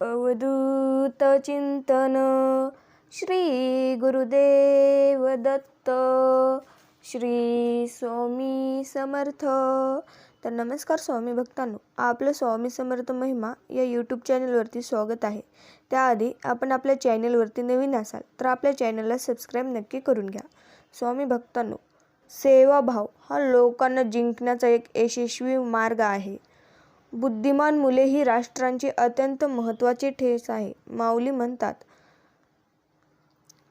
अवधूत चिंतन. श्री गुरुदेव दत्त. श्री स्वामी समर्थ. तर नमस्कार स्वामी भक्तांनो आपलं स्वामी समर्थ महिमा या यूट्यूब चॅनलवरती स्वागत आहे. त्याआधी आपण आपल्या चॅनलवरती नवीन असाल तर आपल्या चॅनलला सबस्क्राईब नक्की करून घ्या. स्वामी भक्तांनो सेवाभाव हा लोकांना जिंकण्याचा एक यशस्वी मार्ग आहे. बुद्धिमान मुले ही राष्ट्रांची अत्यंत महत्त्वाची ठेस आहे माऊली म्हणतात.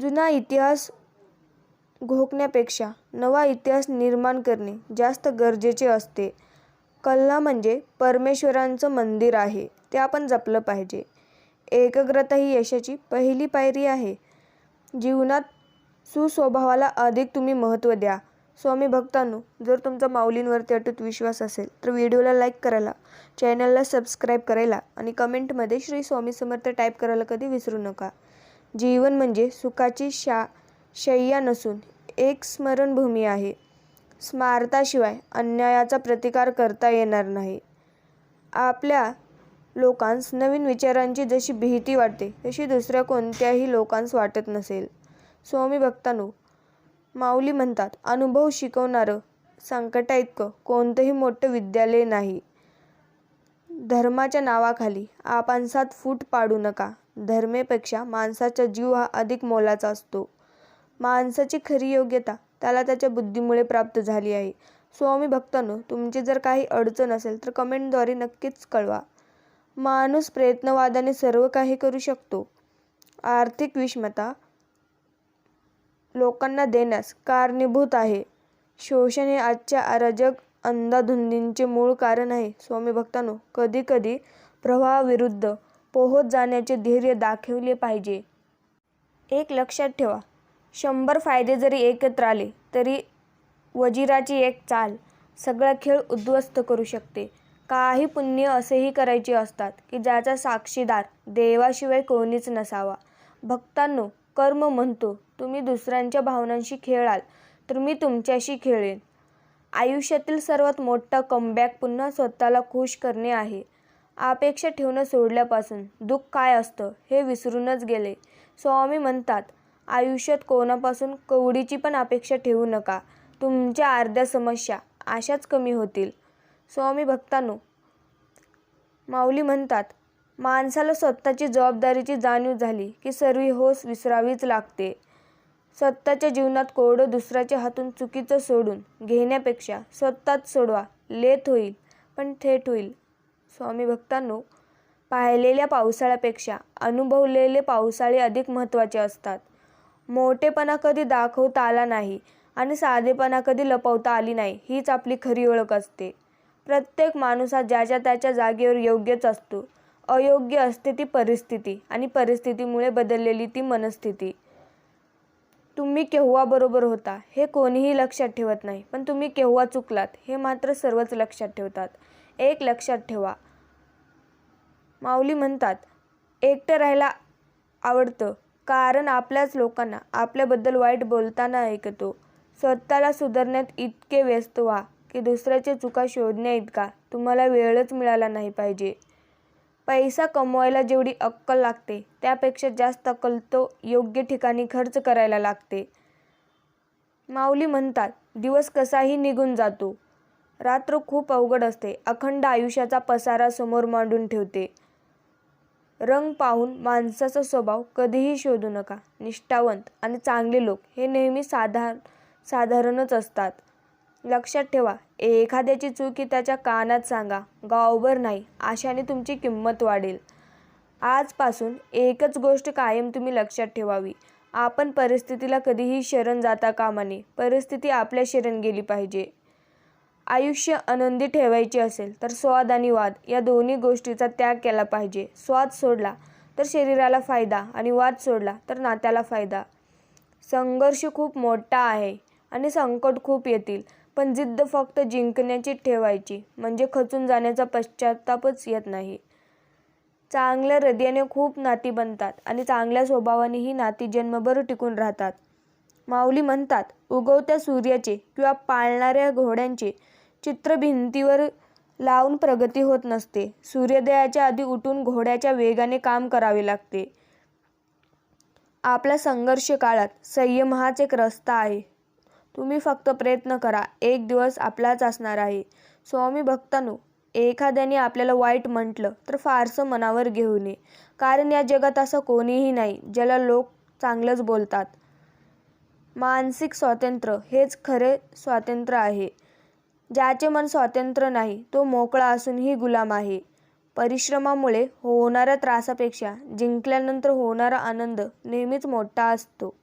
जुना इतिहास घोकण्यापेक्षा नवा इतिहास निर्माण करणे जास्त गरजेचे असते. कल्ला म्हणजे परमेश्वरांचं मंदिर आहे ते आपण जपलं पाहिजे. एकाग्रता ही यशाची पहिली पायरी आहे. जीवनात सुस्वभावाला अधिक तुम्ही महत्त्व द्या. स्वामी भक्तांनो जर तुमचा माऊलींवरती अटूट विश्वास असेल तर व्हिडिओला लाईक करायला चॅनलला सबस्क्राईब करायला आणि कमेंटमध्ये श्री स्वामी समर्थ टाईप करायला कधी विसरू नका. जीवन म्हणजे सुखाची शा शय्या नसून एक स्मरणभूमी आहे. स्मारताशिवाय अन्यायाचा प्रतिकार करता येणार नाही. आपल्या लोकांस नवीन विचारांची जशी भीती वाटते तशी दुसऱ्या कोणत्याही लोकांस वाटत नसेल. स्वामी भक्तांनो माऊली म्हणतात अनुभव शिकवणारं संकटा इतकं कोणतंही मोठं विद्यालय नाही. धर्माच्या नावाखाली आपणसात फूट पाडू नका. धर्मेपेक्षा माणसाचा जीव हा अधिक मोलाचा असतो. माणसाची खरी योग्यता त्याला त्याच्या बुद्धीमुळे प्राप्त झाली आहे. स्वामी भक्तांनो तुमची जर काही अडचण असेल तर कमेंटद्वारे नक्कीच कळवा. माणूस प्रयत्नवादाने सर्व काही करू शकतो. आर्थिक विषमता लोकांना देण्यास कारणीभूत आहे. शोषण हे आजच्या अराजक अंधाधुंदींचे मूळ कारण आहे. स्वामी भक्तांनो कधीकधी प्रवाहाविरुद्ध पोहत जाण्याचे धैर्य दाखवले पाहिजे. एक लक्षात ठेवा शंभर फायदे जरी एकत्र आले तरी वजिराची एक चाल सगळा खेळ उद्ध्वस्त करू शकते. काही पुण्य असेही करायचे असतात की ज्याचा साक्षीदार देवाशिवाय कोणीच नसावा. भक्तांनो कर्म म्हणतो तुम्ही दुसऱ्यांच्या भावनांशी खेळाल तर मी तुमच्याशी खेळेन. आयुष्यातील सर्वात मोठा कमबॅक पुन्हा स्वतःला खुश करणे आहे. अपेक्षा ठेवणं सोडल्यापासून दुःख काय असतं हे विसरूनच गेले. स्वामी म्हणतात आयुष्यात कोणापासून कवडीची पण अपेक्षा ठेवू नका. तुमच्या अर्ध्या समस्या अशाच कमी होतील. स्वामी भक्तांनो माऊली म्हणतात माणसाला स्वतःची जबाबदारीची जाणीव झाली की सर्व होस विसरावीच लागते. स्वतःच्या जीवनात कोरडं दुसऱ्याच्या हातून चुकीचं सोडून घेण्यापेक्षा स्वतःच सोडवा लेत होईल पण थेट होईल. स्वामी भक्तांनो पाहिलेल्या पावसाळ्यापेक्षा अनुभवलेले पावसाळे अधिक महत्त्वाचे असतात. मोठेपणा कधी दाखवता आला नाही आणि साधेपणा कधी लपवता आली नाही हीच आपली खरी ओळख असते. प्रत्येक माणूस हा ज्याच्या त्याच्या जागेवर योग्यच असतो. अयोग्य असते ती परिस्थिती आणि परिस्थितीमुळे बदललेली ती मनस्थिती. तुम्ही केव्हा बरोबर होता हे कोणीही लक्षात ठेवत नाही. पण तुम्ही केव्हा चुकलात हे मात्र सर्वच लक्षात ठेवतात. एक लक्षात ठेवा. माऊली म्हणतात एकटं राहायला आवडतं. कारण आपल्याच लोकांना आपल्याबद्दल वाईट बोलताना ऐकतो. स्वतःला सुधारण्यात इतके व्यस्त व्हा की दुसऱ्याच्या चुका शोधण्या इतका. तुम्हाला वेळच मिळाला नाही पाहिजे. पैसा कमवायला जेवढी अक्कल लागते त्यापेक्षा जास्त अक्कल तो योग्य ठिकाणी खर्च करायला लागते. माऊली म्हणतात दिवस कसाही निघून जातो. रात्र खूप अवघड असते. अखंड आयुष्याचा पसारा समोर मांडून ठेवते. रंग पाहून माणसाचा स्वभाव कधीही शोधू नका. निष्ठावंत आणि चांगले लोक हे नेहमी साधार साधारणच असतात. लक्षात ठेवा एखाद्याची चूक ही त्याच्या कानात सांगा गावभर नाही अशाने तुमची किंमत वाढेल. आजपासून एकच गोष्ट कायम तुम्ही लक्षात ठेवावी. आपण परिस्थितीला कधीही शरण जाता कामा नये परिस्थिती आपल्या शरण गेली पाहिजे. आयुष्य आनंदी ठेवायचे असेल तर स्वाद आणि वाद या दोन्ही गोष्टीचा त्याग केला पाहिजे. स्वाद सोडला तर शरीराला फायदा आणि वाद सोडला तर नात्याला फायदा. संघर्ष खूप मोठा आहे आणि संकट खूप येतील पण जिद्द फक्त जिंकण्याची ठेवायची म्हणजे खचून जाण्याचा पश्चातापच येत नाही. चांगल्या हृदयाने खूप नाती बनतात आणि चांगल्या स्वभावाने ही नाती जन्मभर टिकून राहतात. माऊली म्हणतात उगवत्या सूर्याचे किंवा पाळणाऱ्या घोड्यांचे चित्र भिंतीवर लावून प्रगती होत नसते. सूर्योदयाच्या आधी उठून घोड्याच्या वेगाने काम करावे लागते. आपल्या संघर्ष काळात संयम हाच एक रस्ता आहे. तुम्ही फक्त प्रयत्न करा. एक दिवस आपलाच असणार आहे. स्वामी भक्तांनो एखाद्याने आपल्याला वाईट म्हटलं तर फारसं मनावर घेऊ नये. कारण या जगात असं कोणीही नाही ज्याला लोक चांगलंच बोलतात. मानसिक स्वातंत्र्य हेच खरे स्वातंत्र्य आहे. ज्याचे मन स्वातंत्र्य नाही तो मोकळा असूनही गुलाम आहे. परिश्रमामुळे होणाऱ्या त्रासापेक्षा जिंकल्यानंतर होणारा आनंद नेहमीच मोठा असतो.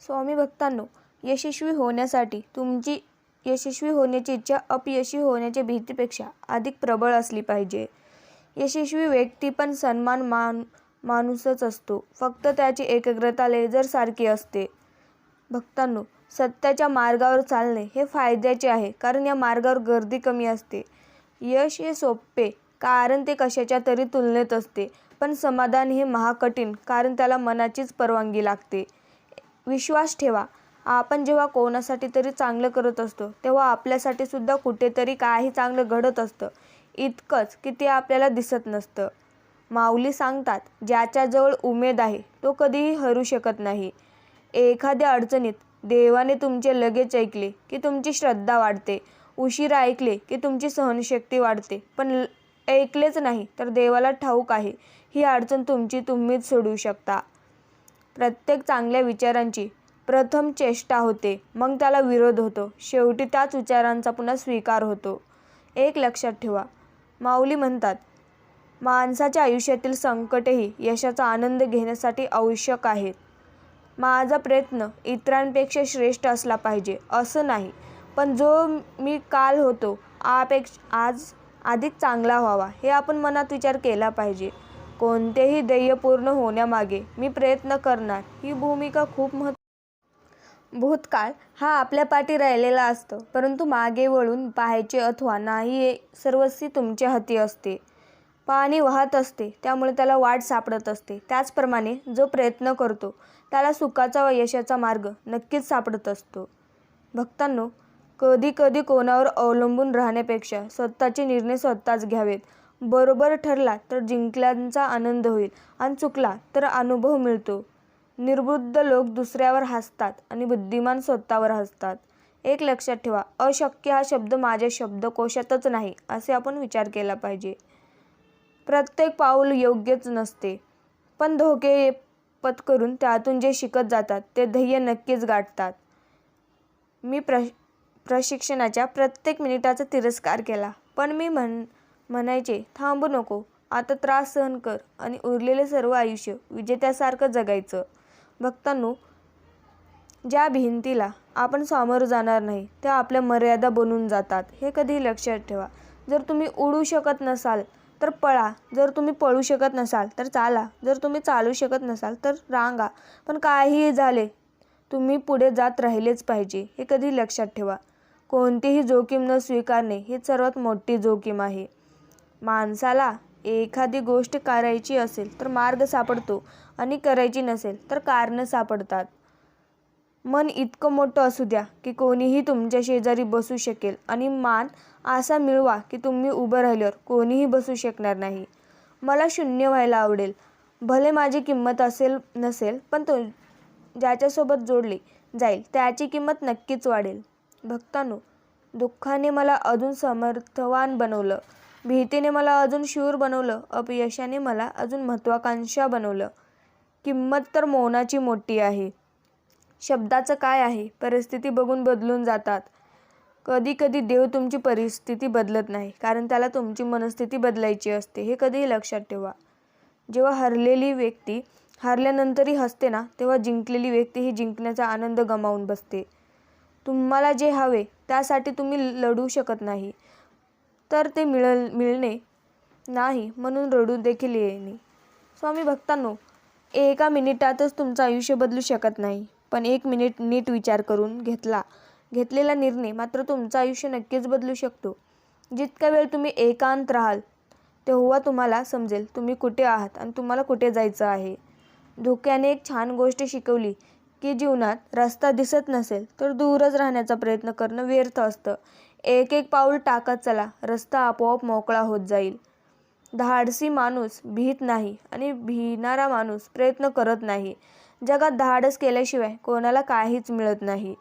स्वामी भक्तांनो यशस्वी होण्यासाठी तुमची यशस्वी होण्याची इच्छा अपयशी होण्याच्या भीतीपेक्षा अधिक प्रबळ असली पाहिजे. यशस्वी व्यक्ती पण सन्मान मान माणूसच असतो. फक्त त्याची एकाग्रता लेझरसारखी असते. भक्तांनो सत्याच्या मार्गावर चालणे हे फायद्याचे आहे कारण या मार्गावर गर्दी कमी असते. यश हे सोपे कारण ते कशाच्या तरी तुलनेत असते पण समाधान हे महाकठीण कारण त्याला मनाचीच परवानगी लागते. विश्वास ठेवा. आपण जेव्हा कोणासाठी तरी चांगलं करत असतो तेव्हा आपल्यासाठी सुद्धा कुठेतरी काही चांगलं घडत असतं. इतकंच की ते आपल्याला दिसत नसतं. माऊली सांगतात ज्याच्याजवळ उमेद आहे तो कधीही हरू शकत नाही. एखाद्या अडचणीत देवाने तुमचे लगेच ऐकले की तुमची श्रद्धा वाढते. उशिरा ऐकले की तुमची सहनशक्ती वाढते. पण ल- ऐकलेच नाही तर देवाला ठाऊक आहे ही अडचण तुमची तुम्हीच सोडवू शकता. प्रत्येक चांगल्या विचारांची प्रथम चेष्टा होते. मग त्याला विरोध होतो. शेवटी त्याच विचारांचा पुन्हा स्वीकार होतो. एक लक्षात ठेवा. माऊली म्हणतात माणसाच्या आयुष्यातील संकटेही यशाचा आनंद घेण्यासाठी आवश्यक आहेत. माझा प्रयत्न इतरांपेक्षा श्रेष्ठ असला पाहिजे. असं नाही. पण जो मी काल होतो आपेक्ष आज अधिक चांगला व्हावा हे आपण मनात विचार केला पाहिजे. कोणतेही ध्येय पूर्ण होण्यामागे मी प्रयत्न करणार. ही भूमिका खूप महत् भूतकाळ हा आपल्या पाठी राहिलेला असतो. परंतु मागे वळून पाहायचे अथवा नाही हे सर्वस्वी तुमच्या हाती असते. पाणी वाहत असते त्यामुळे त्याला वाट सापडत असते. त्याचप्रमाणे जो प्रयत्न करतो त्याला सुखाचा व यशाचा मार्ग नक्कीच सापडत असतो. भक्तांनो कधी कधी कोणावर अवलंबून राहण्यापेक्षा स्वतःचे निर्णय स्वतःच घ्यावेत. बरोबर ठरला तर जिंकल्याचा आनंद होईल आणि चुकला तर अनुभव मिळतो. निर्बुद्ध लोक दुसऱ्यावर हसतात आणि बुद्धिमान स्वतःवर हसतात. एक लक्षात ठेवा अशक्य हा शब्द माझ्या शब्दकोशातच नाही असे आपण विचार केला पाहिजे. प्रत्येक पाऊल योग्यच नसते. पण धोके पत्करून त्यातून जे शिकत जातात ते ध्येय नक्कीच गाठतात. मी प्र प्रशिक्षणाच्या प्रत्येक मिनिटाचा तिरस्कार केला पण मी म्हण म्हणायचे थांबू नको आता त्रास सहन कर आणि उरलेले सर्व आयुष्य विजेत्यासारखं जगायचं. भक्तांनो ज्या भिंतीला आपण सामोरं जाणार नाही त्या आपल्या मर्यादा बनून जातात. हे कधी लक्षात ठेवा. जर तुम्ही उडू शकत नसाल तर पळा. जर तुम्ही पळू शकत नसाल तर चाला. जर तुम्ही चालू शकत नसाल तर रांगा. पण काहीही झाले तुम्ही पुढे जात राहिलेच पाहिजे हे कधी लक्षात ठेवा. कोणतीही जोखीम न स्वीकारणे ही सर्वात मोठी जोखीम आहे. माणसाला एखादी गोष्ट करायची असेल तर मार्ग सापडतो आणि करायची नसेल तर कारणं सापडतात. मन इतकं मोठं असू द्या की कोणीही तुमच्या शेजारी बसू शकेल आणि मान असा मिळवा की तुम्ही उभं राहिल्यावर कोणीही बसू शकणार नाही. मला शून्य व्हायला आवडेल. भले माझी किंमत असेल नसेल पण तो ज्याच्यासोबत जोडले जाईल त्याची किंमत नक्कीच वाढेल. भक्तांनो दुःखाने मला अजून समर्थवान बनवलं. भीतीने मला अजून शूर बनवलं अपयशाने मला अजून महत्त्वाकांक्षा बनवलं. किंमत तर मौनाची मोठी आहे. शब्दाचं काय आहे? परिस्थिती बघून बदलून जातात. कधी कधी देव तुमची परिस्थिती बदलत नाही कारण त्याला तुमची मनस्थिती बदलायची असते हे कधीही लक्षात ठेवा. जेव्हा हरलेली व्यक्ती हारल्यानंतरही हसते ना तेव्हा जिंकलेली व्यक्ती ही जिंकण्याचा आनंद गमावून बसते. तुम्हाला जे हवे त्यासाठी तुम्ही लढू शकत नाही. तर ते मिळल मिळणे नाही म्हणून रडू देखील येणे स्वामी भक्तांनो एका मिनिटातच तुमचं आयुष्य बदलू शकत नाही. पण एक मिनिट नीट विचार करून घेतला घेतलेला निर्णय मात्र तुमचं आयुष्य नक्कीच बदलू शकतो. जितका वेळ तुम्ही एकांत राहाल तेव्हा तुम्हाला समजेल तुम्ही कुठे आहात आणि तुम्हाला कुठे जायचं आहे. धोक्याने एक छान गोष्ट शिकवली की जीवनात रस्ता दिसत नसेल तर दूरच राहण्याचा प्रयत्न करणं व्यर्थ असतं. एक एक पाऊल टाकत चला. रस्ता आपोआप मोकळा होत जाईल. धाडसी माणूस भीत नाही आणि भिणारा माणूस प्रयत्न करत नाही. जगात धाडस केल्याशिवाय कोणाला काहीच मिळत नाही.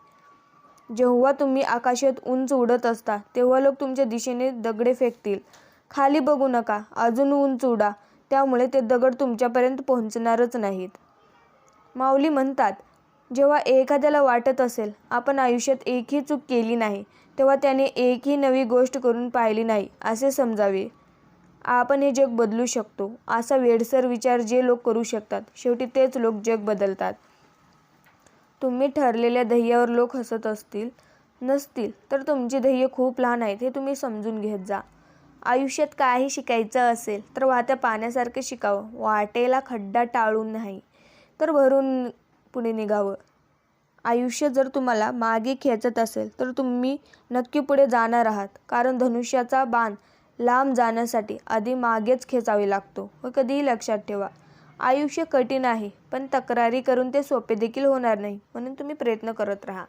जेव्हा तुम्ही आकाशात उंच उडत असता तेव्हा लोक तुमच्या दिशेने दगडे फेकतील. खाली बघू नका अजून उंच उडा. त्यामुळे ते दगड तुमच्यापर्यंत पोहोचणारच नाहीत. माऊली म्हणतात जेव्हा एखाद्याला वाटत असेल आपण आयुष्यात एकही चूक केली नाही तेव्हा त्याने एकही नवी गोष्ट करून पाहिली नाही असे समजावे. आपण हे जग बदलू शकतो असा वेडसर विचार जे लोक करू शकतात शेवटी तेच लोक जग बदलतात. तुम्ही ठरलेल्या ध्येयावर लोक हसत असतील नसतील तर तुमचे ध्येय खूप लहान आहेत हे तुम्ही समजून घेत जा. आयुष्यात काही शिकायचं असेल तर वाहत्या पाण्यासारखे शिकावं. वाटेला खड्डा टाळून नाही तर भरून पुढे निघावं. आयुष्य जर तुम्हाला मागे खेचत असेल तर तुम्ही नक्की पुढे जाणार आहात. कारण धनुष्याचा बाण लांब जाण्यासाठी आधी मागेच खेचावे लागतो. व कधीही लक्षात ठेवा आयुष्य कठीण आहे पण तक्रारी करून ते सोपे देखील होणार नाही म्हणून तुम्ही प्रयत्न करत राहा.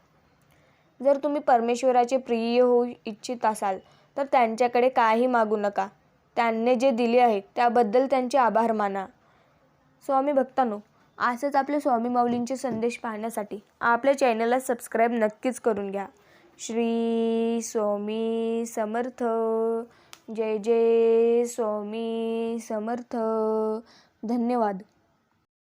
जर तुम्ही परमेश्वराचे प्रिय होऊ इच्छित असाल तर त्यांच्याकडे काही मागू नका. त्यांनी जे दिले आहे त्याबद्दल त्यांचे आभार माना. स्वामी भक्तांनो असंच आपले स्वामी माऊलींचे संदेश पाहण्यासाठी आपल्या चॅनलला सबस्क्राईब नक्कीच करून घ्या. श्री स्वामी समर्थ. जय जय स्वामी समर्थ. धन्यवाद.